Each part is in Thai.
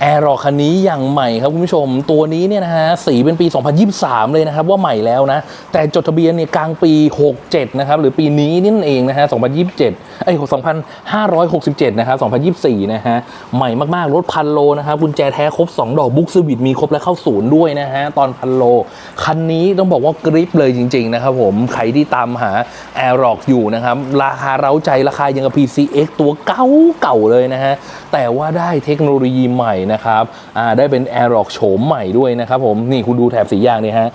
แอร์รอคันนี้อย่างใหม่ครับคุณผู้ชม ตัวนี้เนี่ยนะฮะสีเป็นปี 2023 เลยนะครับ ว่าใหม่แล้วนะ แต่จดทะเบียนเนี่ยกลางปี 67 นะครับ หรือปีนี้นี่นเองนะฮะ 2027 เอ้ย 2567 นะครับ 2024 นะฮะ ใหม่มากๆ รถพันโลนะครับกุญแจแท้ครบ 2 ดอกบุ๊กสวิตมีครบและเข้าศูนย์ด้วยนะฮะ ตอนพันโล คันนี้ต้องบอกว่ากริปเลยจริง ๆ นะครับผมใครที่ตามหา a i r o c อกอยู่นะครับราคาเร้าใจราคายังกับ PCX ตัวเก่าเก่าๆเลยนะฮะแต่ว่าได้เทคโนโลยีใหม่นะครับอ่าได้เป็น a i r o c โฉมใหม่ด้วยนะครับผมนี่คุณดูแถบสียางเนี่ยฮะ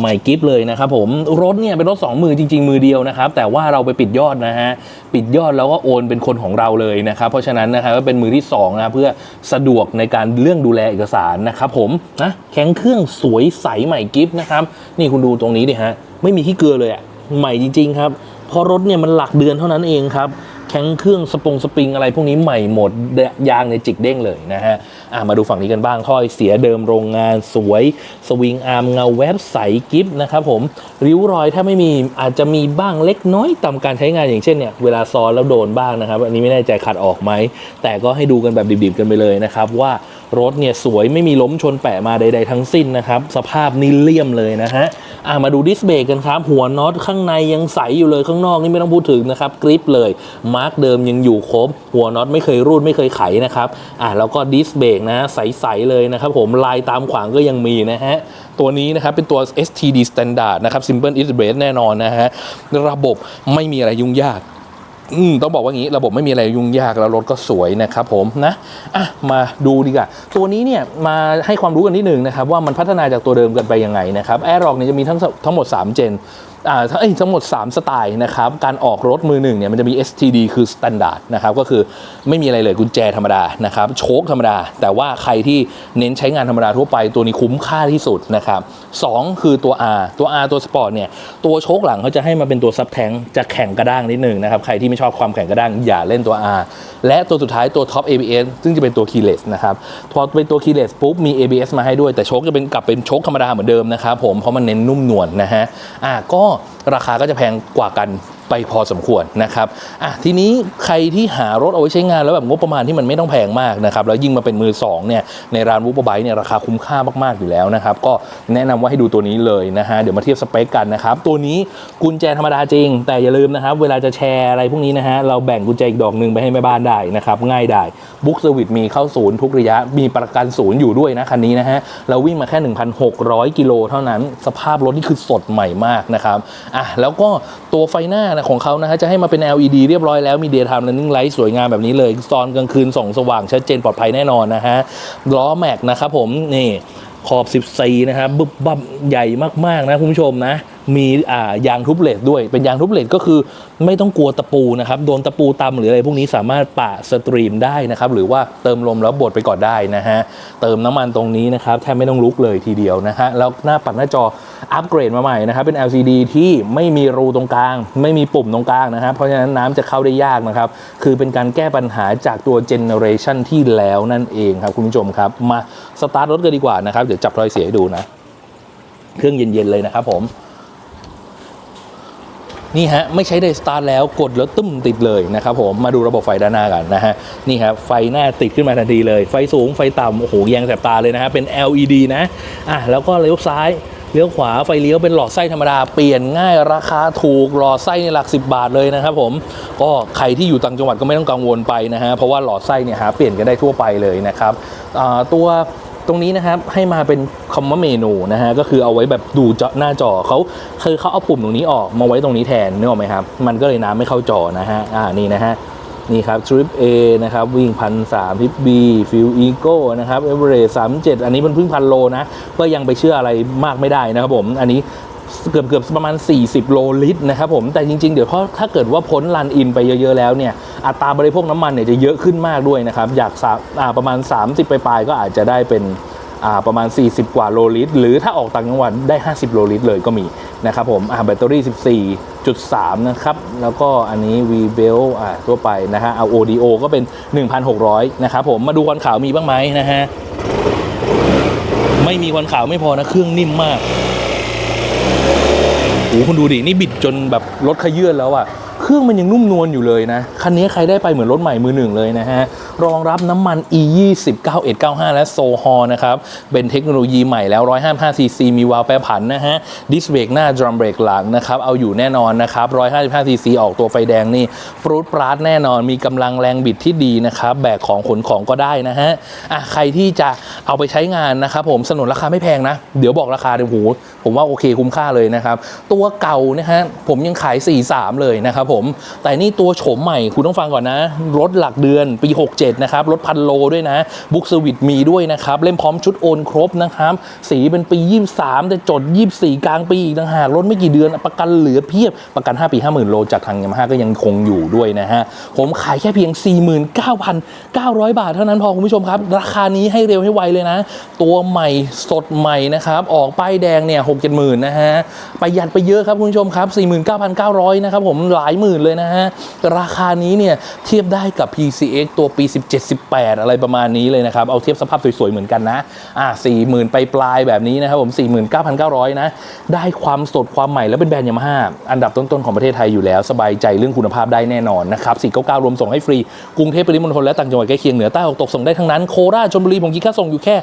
ใหม่กิฟเลยนะครับผมรถเนี่ยเป็นรถ 2 มือจริง ๆ มือเดียวนะครับ แต่ว่าเราไปปิดยอดนะฮะปิดยอดแล้วก็โอนเป็นคนของเราเลยนะครับ เพราะฉะนั้นนะครับก็เป็นมือที่2นะเพื่อสะดวกในการเรื่องดูแลเอกสารนะครับผมนะแข็งเครื่องสวยใสใหม่กิฟนะครับนี่คุณดูตรงนี้ดิฮะไม่มีขี้เกลือเลยอะใหม่จริง ๆ ครับเพราะรถเนี่ยมันหลักเดือนเท่านั้นเองครับ แข็งเครื่องสปงสปริงอะไรพวกนี้ใหม่หมดยางในจิกเด้งเลยนะฮะะมาดูฝั่งนี้กันบ้างถ้อยเสียเดิมโรงงานสวยสวิงอาร์มเงาแวบใสกิฟนะครับผมริ้วรอยถ้าไม่มีอาจจะมีบ้างเล็กน้อยตามการใช้งานอย่างเช่นเนี่ยเวลาซ้อนแล้วโดนบ้างนะครับ อันนี้ไม่แน่ใจขัดออกไหม แต่ก็ให้ดูกันแบบดิบๆกันไปเลยนะครับ ว่ารถเนี่ยสวยไม่มีล้มชนแปะมาใดๆทั้งสิ้นนะครับ สภาพนี่เลี่ยมเลยนะฮะ อ่ามาดูดิสเบรกกันครับ หัวน็อตข้างในยังใสอยู่เลยข้างนอกนี่ไม่ต้องพูดถึงนะครับกริปเลย มาร์กเดิมยังอยู่ครบ หัวน็อตไม่เคยรูดไม่เคยไขนะครับอ่าแล้วก็ดิสเบรกนะใสๆเลยนะครับผมลายตามขวางก็ยังมีนะฮะตัวนี้นะครับเป็นตัว STD Standard นะครับ Simple is Brake แน่นอนนะฮะระบบไม่มีอะไรยุ่งยาก อืมต้องบอกว่างี้ระบบไม่มีอะไรยุ่งยากแล้วรถก็สวยนะครับผมนะอะมาดูดีกว่าตัวนี้เนี่ยมาให้ความรู้กันนิดหนึ่งนะครับว่ามันพัฒนาจากตัวเดิมกันไปยังไงนะครับแอร์ร็อกเนี่ยจะมีทั้งทั้งหมด 3 เจน อ่าทั้งเอ้ยทั้งหมด 3 สไตล์นะครับ การออกรถมือหนึ่งเนี่ยมันจะมี STD คือ Standard นะครับก็คือไม่มีอะไรเลยกุญแจธรรมดานะครับโชคธรรมดา แต่ว่าใครที่เน้นใช้งานธรรมดาทั่วไปตัวนี้คุ้มค่าที่สุดนะครับสองคือตัว R ตัว R ตัวสปอร์ตเนี่ยตัวโชคหลังเขาจะให้มาเป็นตัวซับแทงจะแข็งกระด้างนิดหนึ่งนะครับใครที่ไม่ชอบความแข็งกระด้างอย่าเล่นตัว R และตัวสุดท้ายตัว Top ABS ซึ่งจะเป็นตัว keyless นะครับพอเป็นตัว keyless ปุ๊บมี ABS มาให้ด้วยแต่โชคจะเป็นกลับเป็นโชคธรรมดาเหมือนเดิมนะครับผมเพราะมันเน้นนุ่มนวลนะฮะอะก็ราคาก็จะแพงกว่ากัน ไปพอสมควรนะครับอะทีนี้ใครที่หารถเอาไว้ใช้งานแล้วแบบงบประมาณที่มันไม่ต้องแพงมากนะครับแล้วยิ่งมาเป็นมือสองเนี่ยในร้านวูบไบเนี่ยราคาคุ้มค่ามากๆอยู่แล้วนะครับก็แนะนำว่าให้ดูตัวนี้เลยนะฮะเดี๋ยวมาเทียบสเปคกันนะครับตัวนี้กุญแจธรรมดาจริง แต่อย่าลืมนะครับเวลาจะแชร์อะไรพวกนี้นะฮะเราแบ่งกุญแจอีกดอกหนึ่งไปให้แม่บ้านได้นะครับง่ายได้บุ๊กเซอร์วิสมีเข้าศูนย์ทุกระยะมีประกันศูนย์อยู่ด้วยนะคันนี้นะฮะเราวิ่งมาแค่ 1,600 กิโลเท่านั้น สภาพรถนี่คือสดใหม่มากนะครับอะแล้วก็ตัวไฟหน้านะของเขานะฮะจะให้มาเป็น LED เรียบร้อยแล้วมี daytime running light สวยงามแบบนี้เลยตอนกลางคืนส่องสว่างชัดเจนปลอดภัยแน่นอนนะฮะล้อแม็กนะครับผมนี่ขอบ 14 นะครับบึบบับใหญ่มากๆนะคุณผู้ชมนะ มีอ่ายางทุบเหล็กด้วย เป็นยางทุบเหล็กก็คือไม่ต้องกลัวตะปูนะครับ โดนตะปูตำหรืออะไรพวกนี้สามารถปะสตรีมได้นะครับ หรือว่าเติมลมแล้วบดไปก่อนได้นะฮะ เติมน้ำมันตรงนี้นะครับ แทบไม่ต้องลุกเลยทีเดียวนะฮะ แล้วหน้าปัดหน้าจออัปเกรดมาใหม่นะครับ เป็น LCD ที่ไม่มีรูตรงกลาง ไม่มีปุ่มตรงกลางนะครับเพราะฉะนั้นน้ำจะเข้าได้ยากนะครับ คือเป็นการแก้ปัญหาจากตัวเจเนอเรชันที่แล้วนั่นเองครับคุณผู้ชมครับ มาสตาร์ทรถกันดีกว่านะครับ เดี๋ยวจับรอยเสียให้ดูนะ เครื่องเย็นๆเลยนะครับผม นี่ฮะไม่ใช้ไดสตาร์ทแล้วกดแล้วตึ้มติดเลยนะครับผมมาดูระบบไฟด้านหน้ากันนะฮะนี่ครับไฟหน้าติดขึ้นมาทันทีเลย ไฟสูงไฟต่ำโอ้โหแยงแสบตาเลยนะฮะเป็น LED นะอะแล้วก็เลี้ยวซ้ายเลี้ยวขวาไฟเลี้ยวเป็นหลอดไส้ธรรมดาเปลี่ยนง่ายราคาถูกหลอดไส้ในหลัก 10 บาทเลยนะครับผมก็ใครที่อยู่ต่างจังหวัดก็ไม่ต้องกังวลไปนะฮะเพราะว่าหลอดไส้เนี่ยหาเปลี่ยนกันได้ทั่วไปเลยนะครับตัว ตรงนี้นะครับให้มาเป็นคอมมอนเมนูนะฮะก็คือเอาไว้แบบดูจอหน้าจอเขาคือเขาเอาปุ่มตรงนี้ออกมาไว้ตรงนี้แทนนึกออกไหมครับมันก็เลยน้ำไม่เข้าจอนะฮะอ่านี่นะฮะนี่ครับทริป A นะครับ วิ่งพันสามทริป B ฟิลอีโก้นะครับเอเวอเรสต์สามเจ็ดอันนี้มันเพิ่งพันโลนะ ก็ยังไปเชื่ออะไรมากไม่ได้นะครับผม อันนี้ เกือบเกือบประมาณ 40 โลลิตรนะครับผมแต่จริง ๆ เดี๋ยวเพราะถ้าเกิดว่าพ้นลันอินไปเยอะๆแล้วเนี่ยอัตราบริโภคน้ำมันเนี่ยจะเยอะขึ้นมากด้วยนะครับอยากามาประมาณ 30 ไปปลายก็อาจจะได้เป็นประมาณ 40 กว่าโลลิตร หรือถ้าออกต่างจังหวัดได้ 50 โลลิตรเลยก็มีนะครับผมแบตเตอรี่ 14.3 นะครับ แล้วก็อันนี้ V Bell อ่าทั่วไปนะฮะเอา ODO ก็เป็น 1,600 นะครับผมมาดูควันขาวมีบ้างไหมนะฮะ ไม่มีควันขาวไม่พอนะ เครื่องนิ่มมาก โอ้โหคุณดูดิ นี่บิดจนแบบรถขยื่นแล้วอะ่ะ รื่องมันยังนุ่มนวลอยู่เลยนะ คันนี้ใครได้ไปเหมือนรถใหม่มือหนึ่งเลยนะฮะ รองรับน้ำมัน e 2 0 9195และโซฮอนะครับ เป็นเทคโนโลยีใหม่แล้ว 155 cc มีวาล์วแปรผันนะฮะ ดิสเบรกหน้า ดรัมเบรกหลังนะครับ เอาอยู่แน่นอนนะครับ 155 cc ออกตัวไฟแดงนี่ปรูดปราดแน่นอน มีกำลังแรงบิดที่ดีนะครับ แบกของขนของก็ได้นะฮะอะใครที่จะเอาไปใช้งานนะครับผมสนุนราคาไม่แพงนะ เดี๋ยวบอกราคาเดี๋ยวโหผมว่าโอเคคุ้มค่าเลยนะครับ ตัวเก่านะฮะผมยังขาย 43 เลยนะครับผมแต่นี่ตัวโฉมใหม่คุณต้องฟังก่อนนะ รถหลักเดือนปี 67 นะครับ รถพันโลด้วยนะ บุ๊กเซอร์วิสมีด้วยนะครับ เล่มพร้อมชุดโอนครบนะครับ สีเป็นปี 23 แต่จด 24 กลางปีอีกต่างหาก รถไม่กี่เดือนประกันเหลือเพียบ ประกัน 5 ปี 50,000 โลจากทางยามาฮ่าก็ยังคงอยู่ด้วยนะฮะ ผมขายแค่เพียง 49,900 บาทเท่านั้นพอคุณผู้ชมครับ ราคานี้ให้เร็วให้ไวเลยนะ ตัวใหม่สดใหม่นะครับออกป้ายแดงเนี่ย6 7 0 0 0 0นะฮะประหยัดไปเยอะครับคุณผู้ชมครับ 49,900นะครับผมหลายมื่นเลยนะฮะ ราคานี้เนี่ยเทียบได้กับ PCX ตัวปี 17-18 อะไรประมาณนี้เลยนะครับ เอาเทียบสภาพสวยๆ เหมือนกันนะ อ่า40,000 ไปปลายแบบนี้นะครับผม 49,900 นะ ได้ความสดความใหม่แล้วเป็นแบรนด์ยามาฮ่าอันดับต้นๆ ของประเทศไทยอยู่แล้ว สบายใจเรื่องคุณภาพได้แน่นอนนะครับ 499 รวมส่งให้ฟรี กรุงเทพปริมณฑลและต่างจังหวัดใกล้เคียงเหนือใต้ออกตกส่งได้ทั้งนั้นโคราชชลบุรีผมคิดค่าส่งอยู่แค่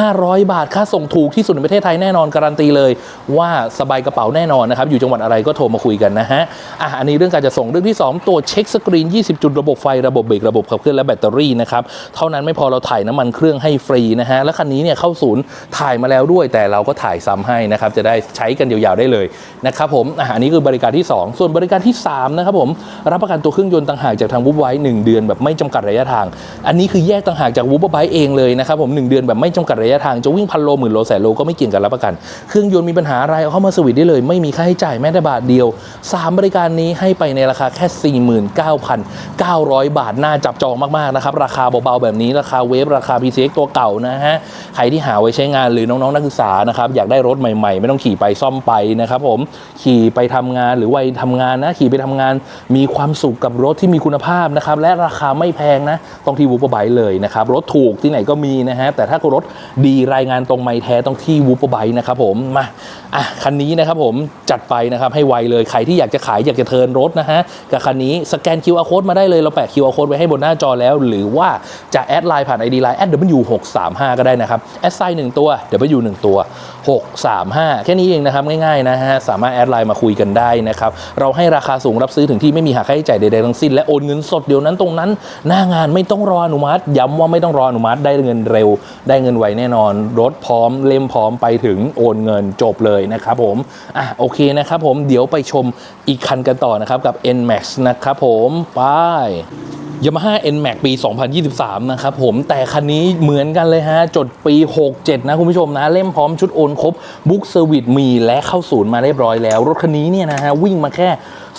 500 บาทค่าส่งถูกที่สุดในประเทศไทยแน่นอนการันตีเลย ว่าสบายกระเป๋าแน่นอนนะครับอยู่จังหวัดอะไรก็โทรมาคุยกันนะฮะอะอันนี้เรื่องการจะส่งเรื่องที่ 2 ตัวเช็คสกรีน 20 จุดระบบไฟระบบเบรกระบบขับเคลื่อนและแบตเตอรี่นะครับเท่านั้นไม่พอเราถ่ายน้ำมันเครื่องให้ฟรีนะฮะและคันนี้เนี่ยเข้าศูนย์ถ่ายมาแล้วด้วย แต่เราก็ถ่ายซ้ำให้นะครับจะได้ใช้กันยาวๆได้เลยนะครับผมอันนี้คือบริการที่ 2 ส่วนบริการที่3นะครับผมรับประกันตัวเครื่องยนต์ต่างหากจากทางวูบไว้ 1 เดือนแบบไม่จำกัดระยะทาง อันนี้คือแยกต่างหากจากวูบไบเองเลยนะครับผม1เดือนแบบไม่จำกัดระยะทางจะวิ่งพันโลหมื่นโลแสนโลก็ไม่เกี่ยงกันรับประกัน เครื่องยนต์มีปัญหาอะไรเอาเข้ามาสวิตได้เลย ไม่มีค่าใช้จ่ายแม้แต่บาทเดียว 3 บริการนี้ให้ไปในราคาแค่ 49,900 บาท น่าจับจองมาก ๆ นะครับ ราคาเบา ๆ แบบนี้ราคาเวฟราคา PCX ตัวเก่านะฮะ ใครที่หาไว้ใช้งานหรือน้อง ๆ นักศึกษานะครับ อยากได้รถใหม่ ๆ ไม่ต้องขี่ไปซ่อมไปนะครับผมขี่ไปทำงานหรือวัยทำงานนะ ขี่ไปทำงานมีความสุขกับรถที่มีคุณภาพนะครับและราคาไม่แพงนะต้องที่วูปไบเลยนะครับรถถูกที่ไหนก็มีนะฮะแต่ถ้ารถดีรายงานตรงไม่แท้ต้องที่วูปไบนะครับผมมาอะคันนี้นะครับผมจัดไปนะครับให้ไวเลยใครที่อยากจะขายอยากจะเทิร์นรถนะฮะ กับคันนี้สแกน QR code มาได้เลย เราแปะ QR code ไว้ให้บนหน้าจอแล้ว หรือว่าจะแอดไลน์ผ่าน ID Line W635 ก็ได้นะครับ แอดไซน์หนึ่งตัว W หนึ่งตัว 635 แค่นี้เองนะครับง่ายๆนะฮะสามารถแอดไลน์มาคุยกันได้นะครับเราให้ราคาสูงรับซื้อถึงที่ไม่มีหักค่าใช้จ่ายใดๆทั้งสิ้นและโอนเงินสดเดี๋ยวนั้นตรงนั้น หน้างานไม่ต้องรออนุมัติ ย้ำว่าไม่ต้องรออนุมัติได้เงินเร็ว ได้เงินไวแน่นอน รถพร้อมเล่มพร้อมไปถึงโอนเงินจบเลยนะครับผมอะโอเคนะครับผมเดี๋ยวไปชมอีกคันกันต่อนะครับกับ NMAX นะครับผมไป Yamaha NMAX ปี 2023 นะครับผมแต่คันนี้เหมือนกันเลยฮะ จดปี 67 นะคุณผู้ชมนะ เล่มพร้อมชุดโอนครบบุ๊กเซอร์วิสมีและเข้าศูนย์มาเรียบร้อยแล้ว รถคันนี้เนี่ยนะฮะ วิ่งมาแค่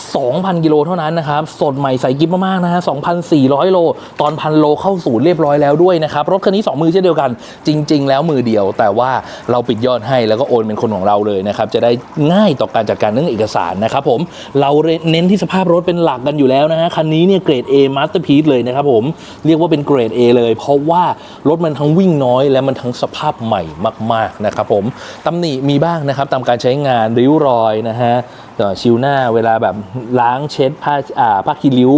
2,000 กิโลเท่านั้นนะครับ สดใหม่ใส่กิ๊บมากๆนะฮะ 2,400 โล ตอนพันโลเข้าศูนย์เรียบร้อยแล้วด้วยนะครับ รถคันนี้ 2 มือเช่นเดียวกัน จริง ๆ แล้วมือเดียว แต่ว่าเราปิดยอดให้แล้วก็โอนเป็นคนของเราเลยนะครับ จะได้ง่ายต่อการจัดการเรื่องเอกสารนะครับผม เราเน้นที่สภาพรถเป็นหลักกันอยู่แล้วนะฮะ คันนี้เนี่ยเกรด A Masterpiece เลยนะครับผม เรียกว่าเป็นเกรด A เลย เพราะว่ารถมันทั้งวิ่งน้อย และมันทั้งสภาพใหม่มาก ๆนะครับผมตำหนิมีบ้างนะครับตามการใช้งานริ้วรอยนะฮะ ชิวหน้าเวลาแบบล้างเช็ดผ้าอ่าผ้าคีริ้ว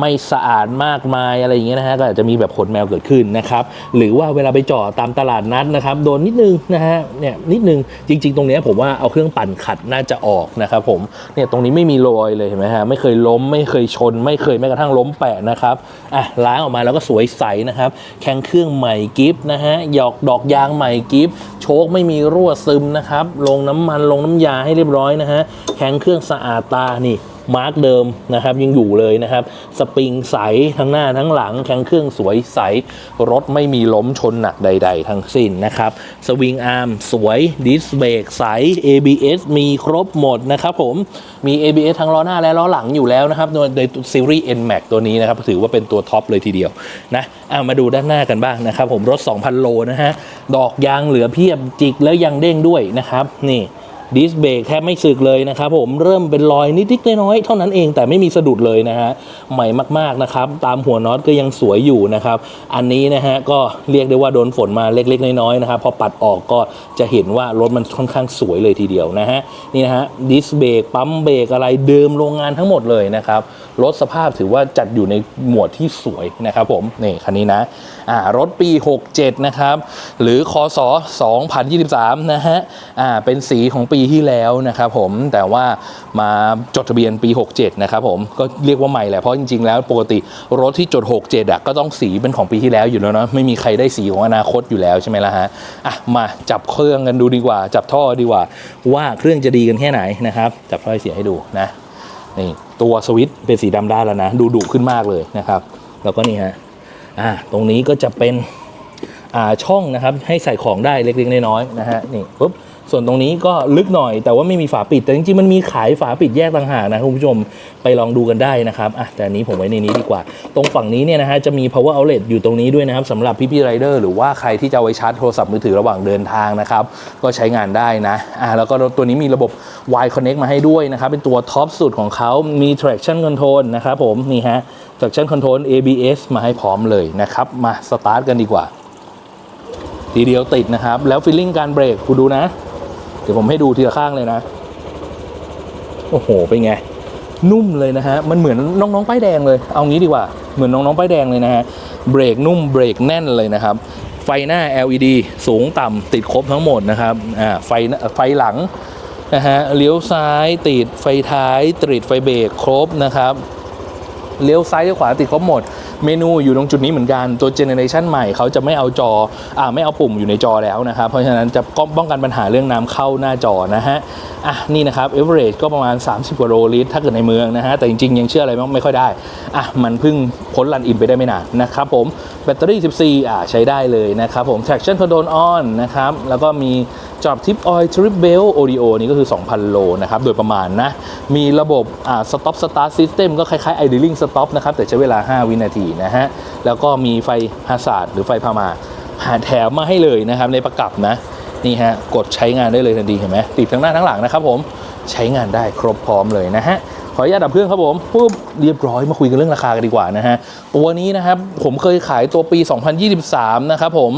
ไม่สะอาดมากมายอะไรอย่างเงี้ยนะฮะก็อาจจะมีแบบขนแมวเกิดขึ้นนะครับหรือว่าเวลาไปจอดตามตลาดนัดนะครับโดนนิดนึงนะฮะเนี่ยนิดนึงจริง ๆ ตรงเนี้ยผมว่าเอาเครื่องปั่นขัดน่าจะออกนะครับผมเนี่ยตรงนี้ไม่มีรอยเลยเห็นไหมฮะไม่เคยล้มไม่เคยชน ไม่เคยแม้กระทั่งล้มแปะนะครับอะล้างออกมาแล้วก็สวยใสนะครับแข้งเครื่องใหม่กิฟต์นะฮะหยอกดอกยางใหม่กิฟต์โชคไม่มีรั่วซึมนะครับลงน้ำมันลงน้ำยาให้เรียบร้อยนะฮะแข้งเครื่องสะอาดตานี่ มาร์กเดิมนะครับยังอยู่เลยนะครับ สปริงใสทั้งหน้าทั้งหลังแข้งเครื่องสวยใส รถไม่มีล้มชนหนักใด ๆ ทั้งสิ้นนะครับ สวิงอาร์มสวยดิสเบรกใส ABS มีครบหมดนะครับผมมี ABS ทั้งล้อหน้าและล้อหลังอยู่แล้วนะครับในซีรีส์ NMAX ตัวนี้นะครับถือว่าเป็นตัวท็อปเลยทีเดียวนะอะมาดูด้านหน้ากันบ้างนะครับ ผมรถ 2,000 โลนะฮะ ดอกยางเหลือเพียบจิกแล้วยังเด้งด้วยนะครับ นี่ ดิสเบรกแทบไม่สึกเลยนะครับผมเริ่มเป็นรอยนิดๆน้อยๆเท่านั้นเองแต่ไม่มีสะดุดเลยนะฮะใหม่มากๆนะครับตามหัวน็อตก็ยังสวยอยู่นะครับอันนี้นะฮะก็เรียกได้ว่าโดนฝนมาเล็กๆ น้อยๆนะครับพอปัดออกก็จะเห็นว่ารถมันค่อนข้างสวยเลยทีเดียวนะฮะนี่นะฮะดิสเบรกปั๊มเบรกอะไรเดิมโรงงานทั้งหมดเลยนะครับรถสภาพถือว่าจัดอยู่ในหมวดที่สวยนะครับผมนี่คันนี้นะ อ่ารถปี 67 นะครับ หรือคศ2023 นะฮะอ่าเป็นสีของปีที่แล้วนะครับผมแต่ว่ามาจดทะเบียนปี 67 นะครับผมก็เรียกว่าใหม่แหละเพราะจริงๆ แล้วปกติรถที่จด 67อะก็ต้องสีเป็นของปีที่แล้วอยู่แล้วเนาะไม่มีใครได้สีของอนาคตอยู่แล้วใช่ไหมล่ะฮะอะมาจับเครื่องกันดูดีกว่า จับท่อดีกว่า ว่าเครื่องจะดีกันแค่ไหนนะครับจับท่อเสียให้ดูนะนี่ตัวสวิตช์เป็นสีดำด้านแล้วนะ ดูดุขึ้นมากเลยนะครับ แล้วก็นี่ฮะ อ่าตรงนี้ก็จะเป็นอ่าช่องนะครับให้ใส่ของได้เล็กๆน้อยๆนะฮะนี่ปุ๊บ ส่วนตรงนี้ก็ลึกหน่อยแต่ว่าไม่มีฝาปิด แต่จริงๆมันมีขายฝาปิดแยกต่างหากนะคุณผู้ชมไปลองดูกันได้นะครับอะแต่อันนี้ผมไว้ในนี้ดีกว่า ตรงฝั่งนี้เนี่ยนะฮะจะมี power outlet อยู่ตรงนี้ด้วยนะครับสำหรับพี่ๆไรเดอร์หรือว่าใครที่จะไว้ชาร์จโทรศัพท์มือถือระหว่างเดินทางนะครับก็ใช้งานได้นะอะแล้วก็ตัวนี้มีระบบ Y Connect มาให้ด้วยนะครับเป็นตัวท็อปสุดของเขามี traction control นะครับผมนี่ฮะ traction control ABS มาให้พร้อมเลยนะครับมาสตาร์ทกันดีกว่าทีเดียวติดนะครับ แล้วฟีลลิ่งการเบรกคุณดูนะ เดี๋ยวผมให้ดูทีละข้างเลยนะ โอ้โห เป็นไง นุ่มเลยนะฮะ มันเหมือนน้องๆป้ายแดงเลย เอางี้ดีกว่า เหมือนน้องๆป้ายแดงเลยนะฮะ เบรกนุ่ม เบรกแน่นเลยนะครับ ไฟหน้า LED สูงต่ำติดครบทั้งหมดนะครับ อ่า ไฟ ไฟหลังนะฮะ เลี้ยวซ้ายติดไฟท้ายติดไฟเบรกครบนะครับ เลี้ยวซ้ายเลี้ยวขวาติดครบหมด เมนูอยู่ตรงจุดนี้เหมือนกันตัวเจเนอเรชันใหม่เขาจะไม่เอาจออ่าไม่เอาปุ่มอยู่ในจอแล้วนะครับ เพราะฉะนั้นจะป้องกันปัญหาเรื่องน้ำเข้าหน้าจอนะฮะอะนี่นะครับเอเวอเรก็ประมาณ 30 กว่าโลลิตรถ้าเกิดในเมืองนะฮะแต่จริงๆ ยังเชื่ออะไรไม่ค่อยได้อะมันเพิ่งพ้นรันอินไปได้ไม่นานนะครับผมแบตเตอรี่ 14อ่าใช้ได้เลยนะครับผม traction control on นะครับแล้วก็มี จับทิปออยล์ทริปเบลโอดีโอนี่ก็คือ 2,000 โลนะครับ โดยประมาณนะ มีระบบอ่า stop start system ก็คล้ายๆ idling stop นะครับ แต่ใช้เวลา 5 วินาทีนะฮะ แล้วก็มีไฟฮาซาร์ดหรือไฟพามาหาแถมมาให้เลยนะครับ ในประกับนะนี่ฮะกดใช้งานได้เลยทันทีเห็นไหมติดทั้งหน้าทั้งหลังนะครับผมใช้งานได้ครบพร้อมเลยนะฮะ ขออนุญาตดับเครื่องครับผมปุ๊บเรียบร้อยมาคุยกันเรื่องราคากันดีกว่านะฮะตัวนี้นะครับผมเคยขายตัวปี 2023 นะครับผม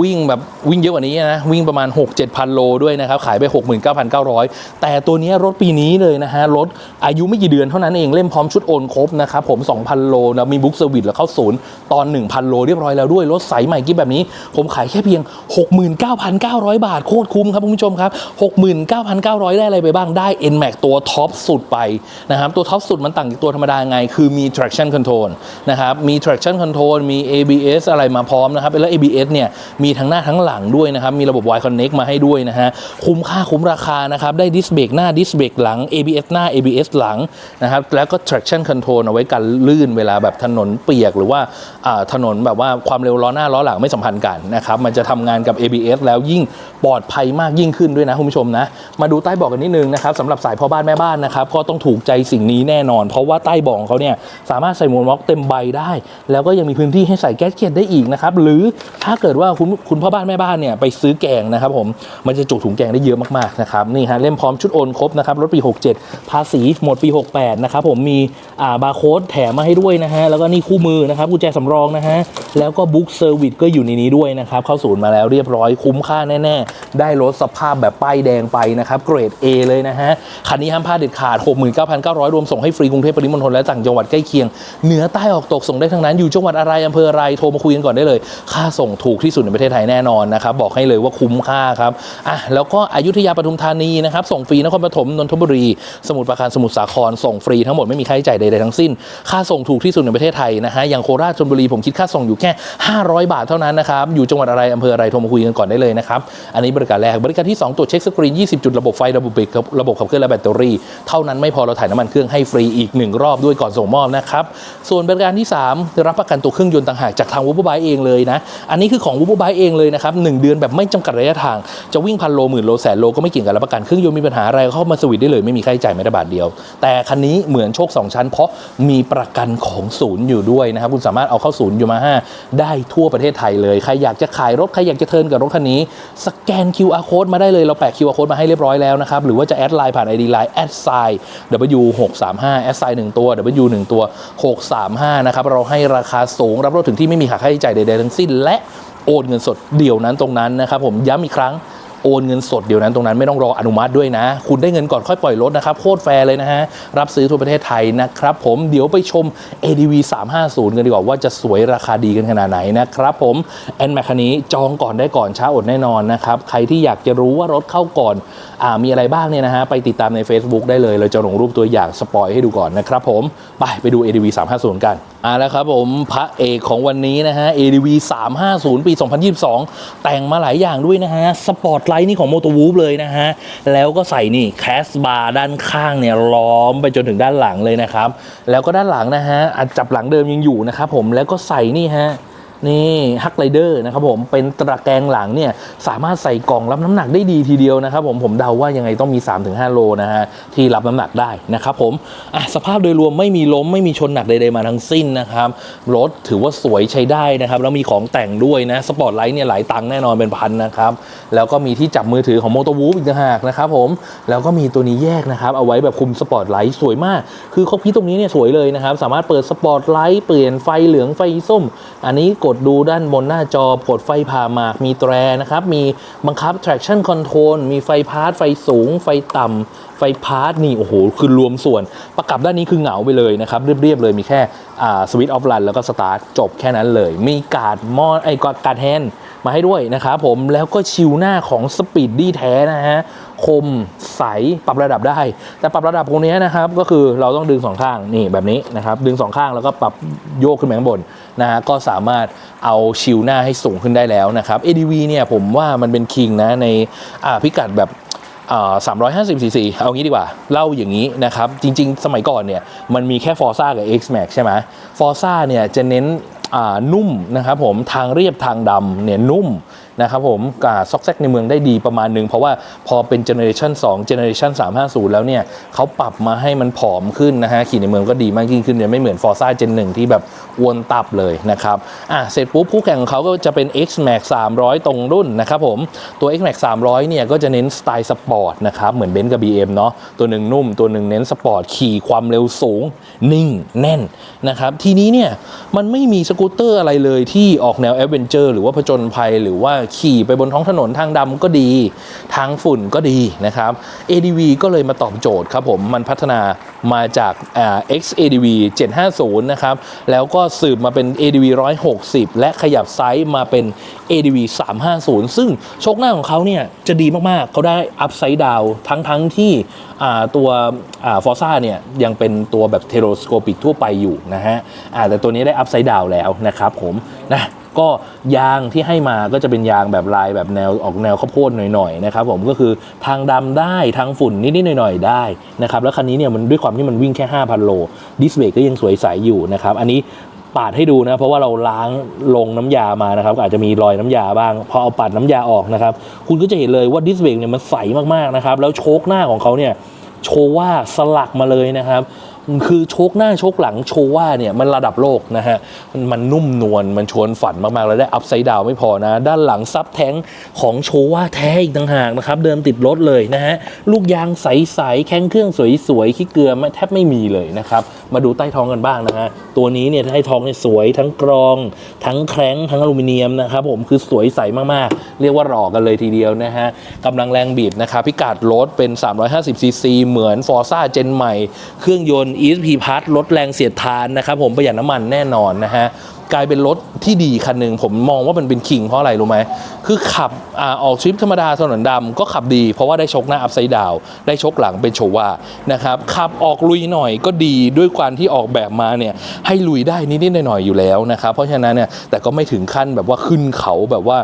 วิ่งแบบวิ่งเยอะกว่านี้นะวิ่งประมาณ 6 7พันโลด้วยนะครับขายไป 69,900 แต่ตัวนี้รถปีนี้เลยนะฮะรถอายุไม่กี่เดือนเท่านั้นเองเล่มพร้อมชุดโอนครบนะครับผม 2,000 โลแล้วมีบุ๊กเซอร์วิสแล้วเข้าศูนย์ตอน 1,000 โลเรียบร้อยแล้วด้วยรถใสใหม่กิ๊บแบบนี้ ผมขายแค่เพียง 69,900 บาทโคตรคุ้มครับคุณผู้ชมครับ 69,900 ได้อะไรไปบ้างได้ NMAX ตัวท็อปสุดไปนะครับตัวท็อปสุดมันต่างจากตัวธรรมดาไง คือมี traction control นะครับมี traction control มี ABS อะไรมาพร้อมนะครับ แล้ว ABS เนี่ยมีทั้งหน้าทั้งหลังด้วยนะครับ มีระบบ Y Connect มาให้ด้วยนะฮะคุ้มค่าคุ้มราคานะครับ ได้ดิสเบรกหน้าดิสเบรกหลัง ABS หน้า ABS หลังนะครับแล้วก็ traction control เอาไว้กันลื่นเวลาแบบถนนเปียก หรือว่าถนนแบบว่าความเร็วล้อหน้าล้อหลังไม่สัมพันธ์กันนะครับมันจะทำงานกับ ABS แล้วยิ่งปลอดภัยมากยิ่งขึ้นด้วยนะคุณผู้ชมนะมาดูใต้เบอกกันนิดนึงนะครับสำหรับสายพ่อบ้านแม่บ้านนะครับก็ต้องถูกใจสิ่งนี้แน่นอน เพราะว่าใต้บาะของเขาเนี่ยสามารถใส่หมวกน็อกเต็มใบได้ แล้วก็ยังมีพื้นที่ให้ใส่แก๊สเก็ตได้อีกนะครับหรือถ้าเกิดว่าคุณคุณพ่อบ้านแม่บ้านเนี่ยไปซื้อแกงนะครับผมมันจะจุถุงแกงได้เยอะมากๆนะครับนี่ฮะเล่มพร้อมชุดโอนครบนะครับรถปี 67 ภาษีหมดปี 68นะครับผมมีอ่าบาร์โค้ดแถมมาให้ด้วยนะฮะแล้วก็นี่คู่มือนะครับกุญแจสำรองนะฮะแล้วก็บุ๊กเซอร์วิสก็อยู่ในนี้ด้วยนะครับเข้าศูนย์มาแล้วเรียบร้อยคุ้มค่าแน่ ๆ ได้รถสภาพแบบป้ายแดงไปนะครับเกรด A เลยนะฮะคันนี้ห้ามพลาดเด็ดขาด 69,900รวมส่งให้ฟรีกรุงเทพปริมณฑลและต่างจังหวัดใกล้เคียง เหนือใต้ออกตกส่งได้ทั้งนั้น อยู่จังหวัดอะไรอำเภออะไรโทรมาคุยกันก่อนได้เลย ค่าส่งถูกที่สุดในประเทศไทยแน่นอนนะครับบอกให้เลยว่าคุ้มค่าครับอะแล้วก็อยุธยาปทุมธานีนะครับส่งฟรีนครปฐมนนทบุรี สมุทรปราการสมุทรสาครส่งฟรีทั้งหมดไม่มีค่าใช้จ่ายใดๆทั้งสิ้น ค่าส่งถูกที่สุดในประเทศไทยนะฮะอย่างโคราชชลบุรีผมคิดค่าส่งอยู่แค่ 500 บาทเท่านั้นนะครับอยู่จังหวัดอะไรอำเภออะไรโทรมาคุยกันก่อนได้เลยนะครับอันนี้บริการแรกบริการที่ 2ตรวจเช็คสกรีน 20 จุดระบบไฟระบบเบรกระบบขับเคลื่อนและแบตเตอรี่เท่านั้นไม่พอเราถ่ายน้ำมันเครื่องให้ฟรีอีก 1 รอบด้วยก่อนส่งมอบนะครับ ส่วนบริการที่ 3 รับประกันตัวเครื่องยนต์ต่างหากจากทางวูบไบเองเลยนะ อันนี้คือของวูบไบเองเลยนะครับหนึ่งเดือนแบบไม่จำกัดระยะทาง จะวิ่งพันโลหมื่นโลแสนโลก็ไม่เกี่ยงกับรับประกันเครื่องยนต์มีปัญหาอะไรเข้ามาสวิตได้เลยไม่มีค่าใช้จ่ายแม้แต่บาทเดียว แต่คันนี้เหมือนโชค 2 ชั้น เพราะมีประกันของศูนย์อยู่ด้วยนะครับคุณสามารถเอาเข้าศูนย์ยูมาห้าได้ทั่วประเทศไทยเลยใครอยากจะขายรถใครอยากจะเทินกับรถคันนี้ สแกน QR code มาได้เลยเราแปะ QR code มาให้เรียบร้อยแล้วนะครับหรือว่าจะแอดไลน์ผ่าน ID Line แอดไซน์635 แอดไซน์1ตัว W 1ตัว 635 นะครับ เราให้ราคาสูงรับรถถึงที่ไม่มีหักค่าใช้จ่ายใดๆทั้งสิ้น และโอนเงินสดเดี๋ยวนั้นตรงนั้นนะครับผมย้ำอีกครั้งโอนเงินสดเดี๋ยวนั้นตรงนั้นไม่ต้องรออนุมัติด้วยนะ คุณได้เงินก่อนค่อยปล่อยรถนะครับ โคตรแฟร์เลยนะฮะ รับซื้อทั่วประเทศไทยนะครับผมเดี๋ยวไปชม ADV 350 กันดีกว่าว่าจะสวยราคาดีกันขนาดไหนนะครับผมแอนแมคคันนี้จองก่อนได้ก่อนช้าอดแน่นอนนะครับ ใครที่อยากจะรู้ว่ารถเข้าก่อนมีอะไรบ้างเนี่ยนะฮะไปติดตามใน Facebook ได้เลย เราจะลงรูปตัวอย่างสปอยให้ดูก่อนนะครับผม ไปไปดู ADV 350 กันอ่าแล้วครับผมพระเอกของวันนี้นะฮะ ADV 350 ปี 2022 แต่งมาหลายอย่างด้วยนะฮะ สปอร์ตไลท์นี่ของ m o t o w o o f เลยนะฮะ แล้วก็ใส่นี่แคสบาร์ด้านข้างเนี่ยล้อมไปจนถึงด้านหลังเลยนะครับ แล้วก็ด้านหลังนะฮะจับหลังเดิมยังอยู่นะครับผมแล้วก็ใส่นี่ฮะ นี่ฮักไรเดอร์นะครับผมเป็นตะแกรงหลังเนี่ยสามารถใส่กล่องรับน้ำหนักได้ดีทีเดียวนะครับผมผมเดาว่ายังไงต้องมี 3-5 โลนะฮะที่รับน้ำหนักได้นะครับผมอะสภาพโดยรวมไม่มีล้มไม่มีชนหนักใดๆมาทั้งสิ้นนะครับรถถือว่าสวยใช้ได้นะครับแล้วมีของแต่งด้วยนะสปอร์ตไลท์เนี่ยหลายตังค์แน่นอนเป็นพันนะครับแล้วก็มีที่จับมือถือของโมโตวูฟอีกต่างหากนะครับผมแล้วก็มีตัวนี้แยกนะครับเอาไว้แบบคุมสปอร์ตไลท์สวยมาก คือคอกพิทตรงนี้เนี่ยสวยเลยนะครับสามารถเปิดสปอร์ตไลท์เปลี่ยนไฟเหลืองไฟส้ม อันนี้กดดูด้านบนหน้าจอกดไฟผ่าหมาก มีแตรนะครับ มีบังคับ traction control มีไฟพาร์ทไฟสูง ไฟต่ำไฟพาร์ทนี่โอ้โห คือรวมส่วน ประกับด้านนี้คือเหงาไปเลยนะครับ เรียบ ๆ เลยมีแค่สวิตช์ออฟรันแล้วก็สตาร์ทจบแค่นั้นเลย มีการ์ดมอไอ้กการ์ดแฮนด์ มาให้ด้วยนะครับผมแล้วก็ชิวหน้าของสปีดดี้แท้นะฮะคมใสปรับระดับได้ แต่ปรับระดับตรงนี้นะครับก็คือเราต้องดึงสองข้างนี่แบบนี้นะครับดึงสองข้างแล้วก็ปรับโยกขึ้นไปข้างบนนะฮะก็สามารถเอาชิวหน้าให้สูงขึ้นได้แล้วนะครับ ADV เนี่ยผมว่ามันเป็นคิงนะในอาพิกัดแบบอ่า350ซีซีเอางี้ดีกว่า เล่าอย่างนี้นะครับ จริง ๆ สมัยก่อนเนี่ย มันมีแค่ Forza กับ X-Max ใช่ไหม Forza เนี่ยจะเน้น นุ่มนะครับผมทางเรียบทางดำเนี่ยนุ่ม นะครับผมกับซอกแซกในเมืองได้ดีประมาณหนึ่งเพราะว่าพอเป็นเจเนอเรชัน2เจเนอเรชัน350 แล้วเนี่ยเขาปรับมาให้มันผอมขึ้นนะฮะขี่ในเมืองก็ดีมากยิ่งขึ้นเนี่ยไม่เหมือน Forza Gen 1ที่แบบอ้วนตับเลยนะครับอะเสร็จปุ๊บคู่แข่งของเขาก็จะเป็น X Max 300 ตรงรุ่นนะครับผมตัว X Max 300 เนี่ยก็จะเน้นสไตล์สปอร์ตนะครับเหมือนเบนซ์กับ BM เนาะตัวหนึ่งนุ่มตัวหนึ่งเน้นสปอร์ตขี่ความเร็วสูง นิ่งแน่นนะครับทีนี้เนี่ยมันไม่มีสกูตเตอร์อะไรเลยที่ออกแนวแอดเวนเจอร์หรือว่าผจญภัยหรือว่าขี่ไปบนท้องถนนทางดำก็ดี ทางฝุ่นก็ดีนะครับ ADV ก็เลยมาตอบโจทย์ครับผม มันพัฒนามาจาก XADV 750 นะครับ แล้วก็สืบมาเป็น ADV 160 และขยับไซส์มาเป็น ADV 350 ซึ่งโชคหน้าของเขาเนี่ยจะดีมาก ๆ เขาได้ up side down ทั้งทั้งที่ตัวฟอร์ซ่าเนี่ยยังเป็นตัวแบบเทโรสโคปิกทั่วไปอยู่นะฮะแต่ตัวนี้ได้ up side down แล้วนะครับผมนะ ก็ยางที่ให้มาก็จะเป็นยางแบบลายแบบแนวออกแนวข้าวโพดหน่อยๆนะครับผมก็คือทางดำได้ทางฝุ่นนิดๆหน่อยๆได้นะครับแล้วคันนี้เนี่ยมันด้วยความที่มันวิ่งแค่ 5,000 โลดิสเบรกก็ยังสวยใสอยู่นะครับอันนี้ปาดให้ดูนะเพราะว่าเราล้างลงน้ำยามานะครับอาจจะมีรอยน้ำยาบ้าง พอเอาปัดน้ำยาออกนะครับคุณก็จะเห็นเลยว่าดิสเบรกเนี่ยมันใสมากๆนะครับแล้วโชคหน้าของเขาเนี่ยโชว่าสลักมาเลยนะครับ คือโชคหน้าโชคหลังโชว่าเนี่ยมันระดับโลกนะฮะมันมันนุ่มนวลมันชวนฝันมากๆ แล้วได้อัพไซด์ดาวไม่พอนะ ด้านหลังซับแท้งของโชว่าแท้อีกต่างหากนะครับ เดินติดรถเลยนะฮะ ลูกยางใสๆแข้งเครื่องสวยๆขี้เกลือแทบไม่มีเลยนะครับ มาดูใต้ท้องกันบ้างนะฮะ ตัวนี้เนี่ยใต้ท้องเนี่ยสวยทั้งกรอง ทั้งแคร้งทั้งอลูมิเนียมนะครับผมคือสวยใสมากๆ เรียกว่าหล่อกันเลยทีเดียวนะฮะกำลังแรงบิดนะครับพิกัดรถเป็น 350ซีซีเหมือน f o r z a เจนใหม่เครื่องยนต์ ESP พัทลดแรงเสียดทานนะครับผมประหยัดน้ำมันแน่นอนนะฮะ กลายเป็นรถที่ดีคันหนึ่งผมมองว่ามันเป็นคิงเพราะอะไรรู้ไหมคือขับอออกทริปธรรมดาถนนดำก็ขับดี เพราะว่าได้ชกหน้าอัพไซด์ดาวได้ชกหลังเป็นโชว่านะครับขับออกลุยหน่อยก็ดีด้วยการที่ออกแบบมาเนี่ยให้ลุยได้นิดๆหน่อยๆอยู่แล้วนะครับเพราะฉะนั้นเนี่ยแต่ก็ไม่ถึงขั้นแบบว่าขึ้นเขาแบบว่า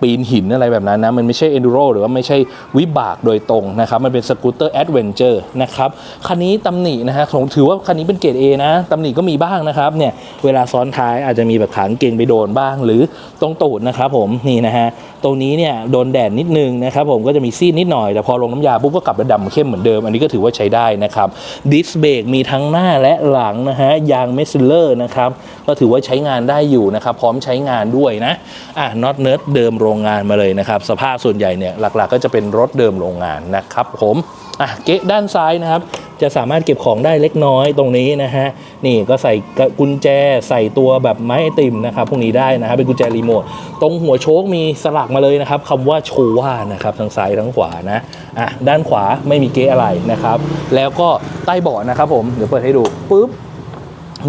ปีนหินอะไรแบบนั้นนะมันไม่ใช่ enduro หรือว่าไม่ใช่วิบากโดยตรงนะครับมันเป็นสกูตเตอร์แอดเวนเจอร์นะครับคันนี้ตำหนินะฮะผมถือว่าคันนี้เป็นเกรด A นะตำหนิก็มีบ้างนะครับเนี่ยเวลาซ้อนท้ายอาจจะมีแบบขางเกงไปโดนบ้าง หรือตรงตูดนะครับผมนี่นะฮะ ตรงนี้เนี่ยโดนแดดนิดนึงนะครับผมก็จะมีซีดนิดหน่อยแต่พอลงน้ำยาปุ๊บก็กลับมาดำเข้มเหมือนเดิม อันนี้ก็ถือว่าใช้ได้นะครับดิสเบรกมีทั้งหน้าและหลังนะฮะยางเมสซิลเลอร์นะครับก็ถือว่าใช้งานได้อยู่นะครับพร้อมใช้งานด้วยนะอะน็อตเนิร์ดเดิมโรงงานมาเลยนะครับสภาพส่วนใหญ่เนี่ยหลักๆ ก็จะเป็นรถเดิมโรงงานนะครับผมอะเกะด้านซ้ายนะครับจะสามารถเก็บของได้เล็กน้อยตรงนี้นะฮะนี่ก็ใส่กุญแจใส่ตัวแบบไม้ไอติมนะครับพวกนี้ได้นะครับเป็นกุญแจรีโมทตรงหัวโชคมีสลักมาเลยนะครับคำว่าโชว่านะครับทั้งซ้ายทั้งขวานะอะด้านขวาไม่มีเก๊อะไรนะครับ แล้วก็ใต้เบาะนะครับผมเดี๋ยวเปิดให้ดูปุ๊บ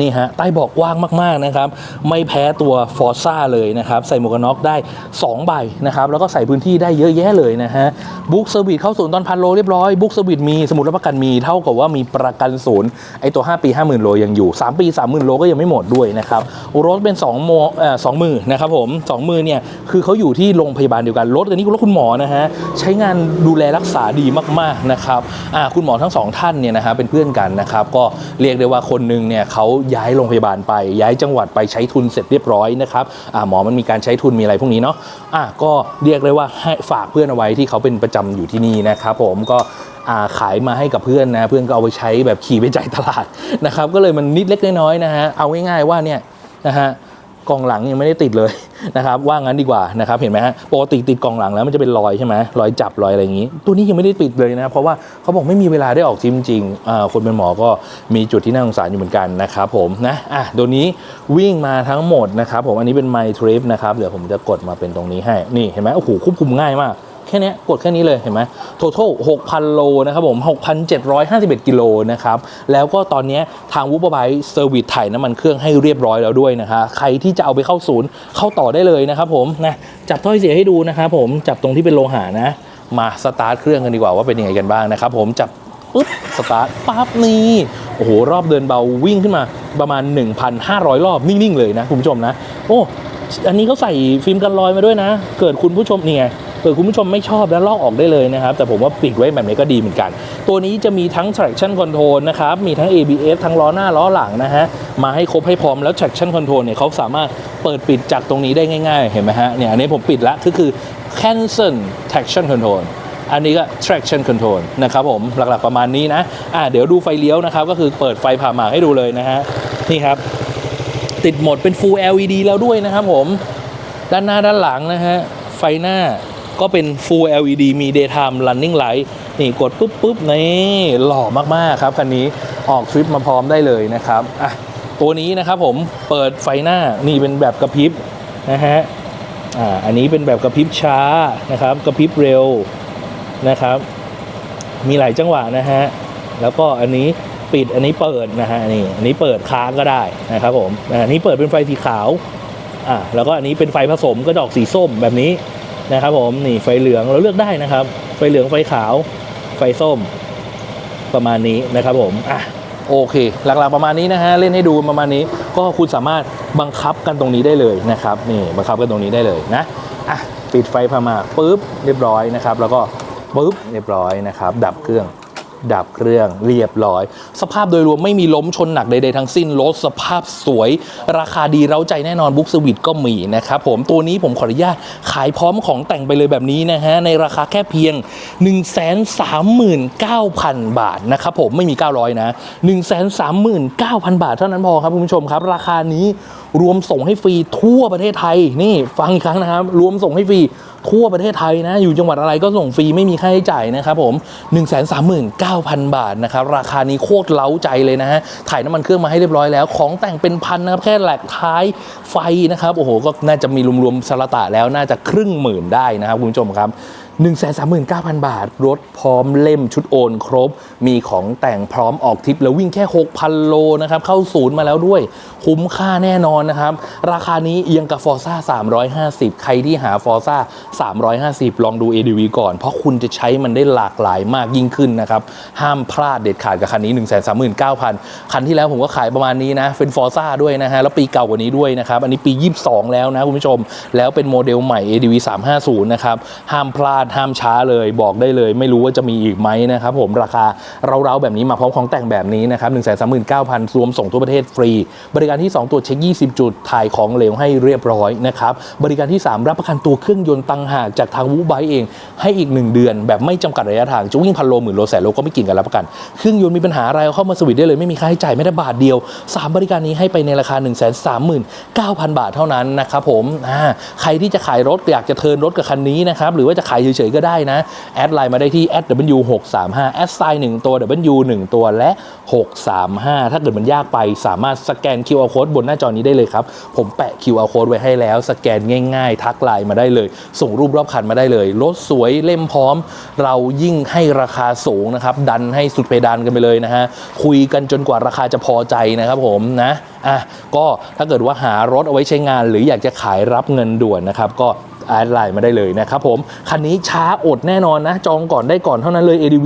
นี่ฮะใต้บอกกว้างมากๆนะครับ ไม่แพ้ตัวฟอร์ซ่าเลยนะครับ ใส่หมวกกันน็อกได้ 2 ใบนะครับ แล้วก็ใส่พื้นที่ได้เยอะแยะเลยนะฮะบุ๊กเซอร์วิสเข้าศูนย์ตอนพันโลเรียบร้อยบุ๊กเซอร์วิสมีสมุดรับประกันมีเท่ากับว่ามีประกันศูนย์ไอตัว 5 ปี 50,000 โลยังอยู่ 3 ปี 30,000 โลก็ยังไม่หมดด้วยนะครับรถเป็น2โมเอ่อสองมือนะครับผมสองมือเนี่ยคือเขาอยู่ที่โรงพยาบาลเดียวกันรถอันนี้รถคุณหมอนะฮะใช้งานดูแลรักษาดีมากๆนะครับอ่าคุณหมอทั้งสองท่านเนี่ยนะฮะเป็นเพื่อนกันนะครับก็เรียกได้ว่าคนนึงเนี่ยเขาย้ายโรงพยาบาลไป ย้ายจังหวัดไปใช้ทุนเสร็จเรียบร้อยนะครับหมอมันมีการใช้ทุนมีอะไรพวกนี้เนาะะก็เรียกได้ว่าให้ฝากเพื่อนเอาไว้ที่เขาเป็นประจำอยู่ที่นี่นะครับผมก็ขายมาให้กับเพื่อนนะเพื่อนก็เอาไปใช้แบบขี่ไปจ่ายตลาดนะครับก็เลยมันนิดเล็กน้อยนะฮะเอาง่ายๆว่าเนี่ยนะฮะ กองหลังยังไม่ได้ติดเลยนะครับว่างั้นดีกว่านะครับเห็นไหมฮะปกติติดกองหลังแล้วมันจะเป็นรอยใช่ไหมรอยจับรอยอะไรอย่างนี้ ตัวนี้ยังไม่ได้ติดเลยนะเพราะว่าเขาบอกไม่มีเวลาได้ออกทีมจริงอ่าคนเป็นหมอก็มีจุดที่น่าสงสารอยู่เหมือนกันนะครับผมนะอะตัวนี้วิ่งมาทั้งหมดนะครับผมอันนี้เป็น My Trip นะครับเดี๋ยวผมจะกดมาเป็นตรงนี้ให้นี่เห็นไหมโอ้โหควบคุมง่ายมาก แค่นี้กดแค่นี้เลยเห็นไหม total 6,000โลนะครับผม6,751กิโลนะครับแล้วก็ตอนนี้ทางวูบ e ไบเซอร์วิสถ่ายน้ำมันเครื่องให้เรียบร้อยแล้วด้วยนะคะใครที่จะเอาไปเข้าศูนย์เข้าต่อได้เลยนะครับผมนะจับถ้อยเสียให้ดูนะครับผมจับตรงที่เป็นโลหะนะมาสตาร์ทเครื่องกันดีกว่าว่าเป็นยังไงกันบ้างนะครับผมจับปุ๊บสตาร์ทปั๊บนี่โอ้โหรอบเดินเบาวิ่งขึ้นมาประมาณ 1,500 รอบนิ่งๆเลยนะคุณผู้ชมนะ โอ้อันนี้เขาใส่ฟิล์มกันรอยมาด้วยนะ เกิดคุณผู้ชมนี่ไง เกิดคุณผู้ชมไม่ชอบแล้วลอกออกได้เลยนะครับ แต่ผมว่าปิดไว้แบบนี้ก็ดีเหมือนกัน ตัวนี้จะมีทั้ง traction control นะครับ มีทั้ง ABS ทั้งล้อหน้าล้อหลังนะฮะ มาให้ครบให้พร้อมแล้ว traction control เนี่ยเขาสามารถเปิดปิดจากตรงนี้ได้ง่าย ๆ เห็นไหมฮะ เนี่ยอันนี้ผมปิดแล้วก็คือ cancel traction control อันนี้ก็ traction control นะครับผมหลักๆประมาณนี้นะอ่าเดี๋ยวดูไฟเลี้ยวนะครับ ก็คือเปิดไฟผ่าหมากให้ดูเลยนะฮะนี่ครับ ติดหมดเป็น Full LED แล้วด้วยนะครับผม ด้านหน้าด้านหลังนะฮะไฟหน้า ก็เป็น Full LED มี Daytime Running Light นี่กดปุ๊บปุ๊บนี่หล่อมาก ๆ ครับ คันนี้ออกทริปมาพร้อมได้เลยนะครับอะตัวนี้นะครับผมเปิดไฟหน้านี่เป็นแบบกระพริบนะฮะอ่าอันนี้เป็นแบบกระพริบช้านะครับกระพริบเร็วนะครับ มีหลายจังหวะนะฮะแล้วก็อันนี้ปิดอันนี้เปิดนะฮะนี่อันนี้เปิดค้างก็ได้นะครับผมอันนี้เปิดเป็นไฟสีขาวอ่าแล้วก็อันนี้เป็นไฟผสมก็จะออกสีส้มแบบนี้ นะครับผมนี่ไฟเหลืองเราเลือกได้นะครับ ไฟเหลืองไฟขาว ไฟส้ม ประมาณนี้นะครับผมอะโอเค หลักๆประมาณนี้นะฮะเล่นให้ดูประมาณนี้ ก็คุณสามารถบังคับกันตรงนี้ได้เลยนะครับนี่บังคับกันตรงนี้ได้เลยนะอะปิดไฟพามาปุ๊บเรียบร้อยนะครับ แล้วก็ปุ๊บเรียบร้อยนะครับ ดับเครื่อง ดับเครื่องเรียบร้อย สภาพโดยรวมไม่มีล้มชนหนักใดๆทั้งสิ้นรถสภาพสวย ราคาดีเร้าใจแน่นอนบุ๊กสวิตก็มีนะครับผมตัวนี้ผมขออนุญาตขายพร้อมของแต่งไปเลยแบบนี้นะฮะ ในราคาแค่เพียง 139,000 บาทนะครับผมไม่มี 900 นะ 139,000 บาทเท่านั้นพอครับคุณผู้ชมครับ ราคานี้รวมส่งให้ฟรีทั่วประเทศไทยนี่ฟังอีกครั้งนะครับ รวมส่งให้ฟรี ทั่วประเทศไทยนะ อยู่จังหวัดอะไรก็ส่งฟรีไม่มีค่าใช้จ่ายนะครับผม 139,000 บาทนะครับ ราคานี้โคตรเล้าใจเลยนะฮะ ถ่ายน้ำมันเครื่องมาให้เรียบร้อยแล้ว ของแต่งเป็นพันนะครับ แค่แหลกท้ายไฟนะครับ โอ้โห ก็น่าจะมีรวมๆสลตะแล้วน่าจะครึ่งหมื่นได้นะครับคุณผู้ชมครับ 139,000 บาท รถพร้อมเล่มชุดโอนครบ มีของแต่งพร้อมออกทริปแล้ววิ่งแค่ 6,000 โลนะครับ เข้าศูนย์มาแล้วด้วย คุ้มค่าแน่นอนนะครับ ราคานี้เอียงกับฟอร์ซ่า350 ใครที่หาฟอร์ซ่า350 ลองดู ADV ก่อน เพราะคุณจะใช้มันได้หลากหลายมากยิ่งขึ้นนะครับ ห้ามพลาดเด็ดขาดกับคันนี้ 139,000 คันที่แล้วผมก็ขายประมาณนี้นะ เป็นฟอร์ซ่าด้วยนะฮะ แล้วปีเก่ากว่านี้ด้วยนะครับ อันนี้ปี 22 แล้วนะคุณผู้ชม แล้วเป็นโมเดลใหม่ ADV 350 นะครับ ห้ามพลาดห้ามช้าเลย บอกได้เลย ไม่รู้ว่าจะมีอีกไหมนะครับผมราคาเราๆแบบนี้มาพร้อมของแต่งแบบนี้นะครับ 139,000รวมส่งทั่วประเทศฟรี บริการที่ 2ตรวเช็ค 20 จุดถ่ายของเหลวให้เรียบร้อยนะครับบริการที่ 3 รับประกันตัวเครื่องยนต์ตังหากจากทางวูไบเองให้อีก 1 เดือน แบบไม่จำกัดระยะทางจะวิ่งพันโลหมื่นโลแสนโลก็ไม่กินกันรับประกันเครื่องยนต์มีปัญหาอะไรเข้ามาสวิตได้เลยไม่มีค่าใช้จ่ายไม่ได้บาทเดียว 3 บริการนี้ให้ไปในราคา 1 3 9 0 0 0 บาทเท่านั้นนะครับผมใครที่จะขายรถอยากจะเทินรถกับคันนี้นะครับหรือว่าจะขายเฉยๆก็ได้นะ แอดไลน์มาได้ที่ @w635 แอดไซน์1ตัว w 1ตัวและ 635 ถ้าเกิดมันยากไปสามารถสแกน QR code บนหน้าจอนี้ได้เลยครับ ผมแปะ QR code ไว้ให้แล้วสแกนง่ายๆ ทักไลน์มาได้เลย ส่งรูปรอบคันมาได้เลยรถสวยเล่มพร้อม เรายิ่งให้ราคาสูงนะครับ ดันให้สุดเพดานกันไปเลยนะฮะคุยกันจนกว่าราคาจะพอใจนะครับผมนะอะก็ถ้าเกิดว่าหารถเอาไว้ใช้งาน หรืออยากจะขายรับเงินด่วนนะครับก็ แอดไลน์มาได้เลยนะครับผม คันนี้ช้าอดแน่นอนนะ จองก่อนได้ก่อนเท่านั้นเลย ADV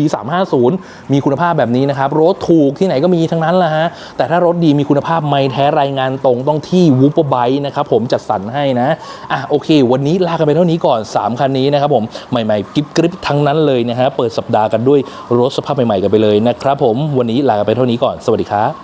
350 มีคุณภาพแบบนี้นะครับ รถถูกที่ไหนก็มีทั้งนั้นแหละฮะ แต่ถ้ารถดีมีคุณภาพไม่แท้รายงานตรงต้องที่วูปไบนะครับผมจัดสรรให้นะ อะโอเค วันนี้ลากันไปเท่านี้ก่อน 3 คันนี้นะครับผมใหม่ๆกริบกริบทั้งนั้นเลยนะฮะเปิดสัปดาห์กันด้วยรถสภาพใหม่ๆกันไปเลยนะครับผมวันนี้ลากันไปเท่านี้ก่อนสวัสดีครับ